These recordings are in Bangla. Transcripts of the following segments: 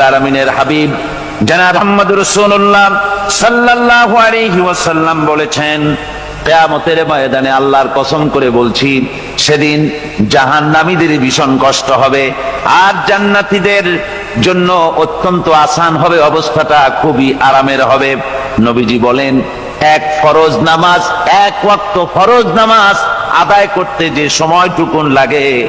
আলমিনের হাবিব বলেছেন, কেয়ামতের ময়দানে আল্লাহর কসম করে বলছি, সেদিন জাহান্নামীদের ভীষণ কষ্ট হবে, আর জান্নাতীদের জন্য অত্যন্ত আসান হবে, অবস্থাটা খুবই আরামের হবে। নবীজি বলেন, এক ফরজ নামাজ, এক ওয়াক্ত ফরজ নামাজ আদায় করতে যে সময়টুকুন লাগে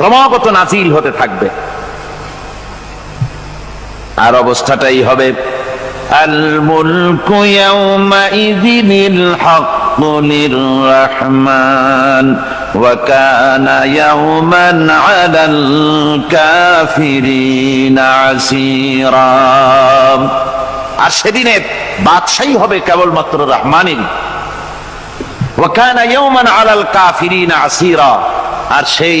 ক্রমাগত নাজিল হতে থাকবে আর অবস্থাটাই হবে الملك يومئذ الحق للرحمن وكان يوما على الكافرين عسيرا আর সেদিনে বাদশাহী হবে কেবলমাত্র রহমানের ওয়াকানা ইয়াওমান আলাল কাফিরিন আসীরা আর সেই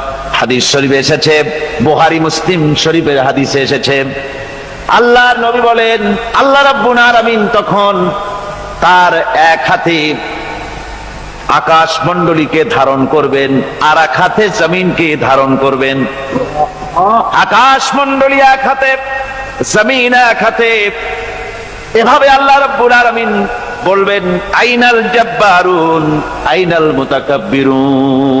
হাদিস শরীফে এসেছে, বুহারি মুসলিম শরীফের হাদিসে এসেছে। আল্লাহর নবী বলেন, আল্লাহ রাব্বুল আলামিন তখন তার এক হাতে আকাশ মণ্ডলীকে ধারণ করবেন, আর এক হাতে জমিনকে ধারণ করবেন। আকাশ মণ্ডলী এক হাতে, জমিন এক হাতে। এভাবে আল্লাহ রাব্বুল আলামিন বলবেন, আইনাল জাব্বারুন, আইনাল মুতাকাব্বিরুন।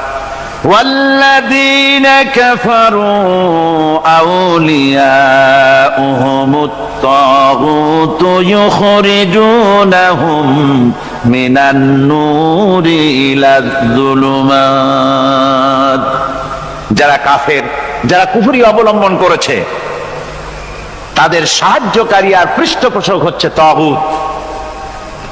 والذين كفروا أولياؤهم الطاغوت يخرجونهم من النور إلى الظلمات যারা কাফের যারা কুফরি অবলম্বন করেছে তাদের সাহায্যকারী আর পৃষ্ঠপোষক হচ্ছে তাগুত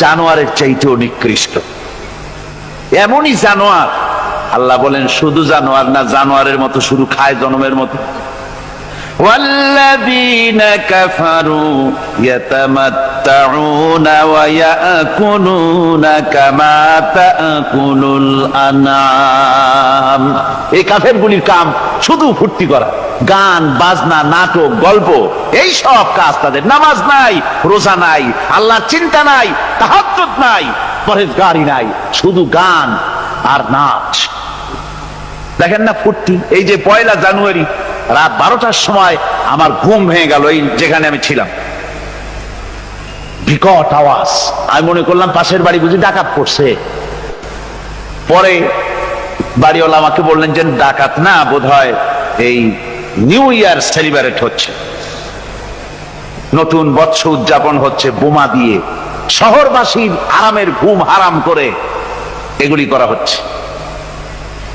জানোয়ারের চাইতেও নিকৃষ্ট এমনই জানোয়ার আল্লাহ বলেন শুধু জানোয়ার না জানোয়ারের মতো শুধু খায় জনমের মতো والذين كفروا يتمتعون ويأكلون كما تأكل الأنعام এই কাফের গুলির কাম শুধু ফুর্তি করা গান, বাজনা, নাটক, গল্প, এই সব কাজ তাদের। নামাজ নাই, রোজা নাই, আল্লাহর চিন্তা নাই, তাহাজ্জুদ নাই পরেজগারি নাই, শুধু গান আর নাচ। দেখেন না ফুর্তি? এই যে পয়লা জানুয়ারি, রাত বারোটার সময় আমার ঘুম ভেঙে গেল, এই যেখানে আমি ছিলাম। বিকট আওয়াজ। আমি মনে করলাম পাশের বাড়ি বুঝি ডাকাত পড়ছে। পরে বাড়িওয়ালা আমাকে বললেন যে ডাকাত না বোধ এই নিউ ইয়ার সেলিব্রেট হচ্ছে। নতুন বৎস উদযাপন হচ্ছে বোমা দিয়ে। শহরবাসীর আরামের ঘুম হারাম করে এগুলি করা হচ্ছে।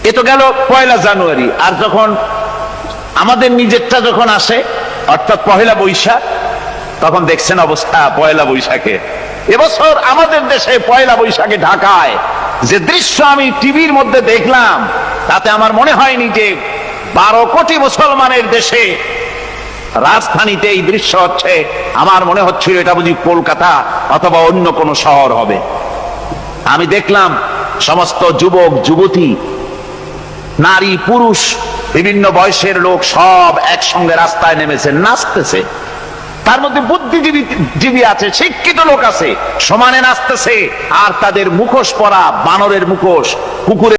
এ তো গেল পয়লা জানুয়ারি, আর যখন আমাদের নিজেরটা যখন আসে, অর্থাৎ পহেলা বৈশাখ, তখন দেখছেন অবস্থা পয়লা বৈশাখে। এবছর আমাদের দেশে পয়লা বৈশাখে ঢাকায় যে দৃশ্য আমি টিভির মধ্যে দেখলাম, তাতে আমার মনে হয়নি যে বারো কোটি মুসলমানের দেশে রাজধানীতে এই দৃশ্য হচ্ছে। আমার মনে হচ্ছিল এটা বুঝি কলকাতা অথবা অন্য কোনো শহর হবে। আমি দেখলাম সমস্ত যুবক, যুবতী, নারী, পুরুষ, বিভিন্ন বয়সের লোক সব একসঙ্গে রাস্তায় নেমেছে, নাচতেছে। তার মধ্যে বুদ্ধিজীবী জীবী আছে, শিক্ষিত লোক আছে, সমানে নাচতেছে, আর তাদের মুখোশ পরা বানরের মুখোশ, কুকুরের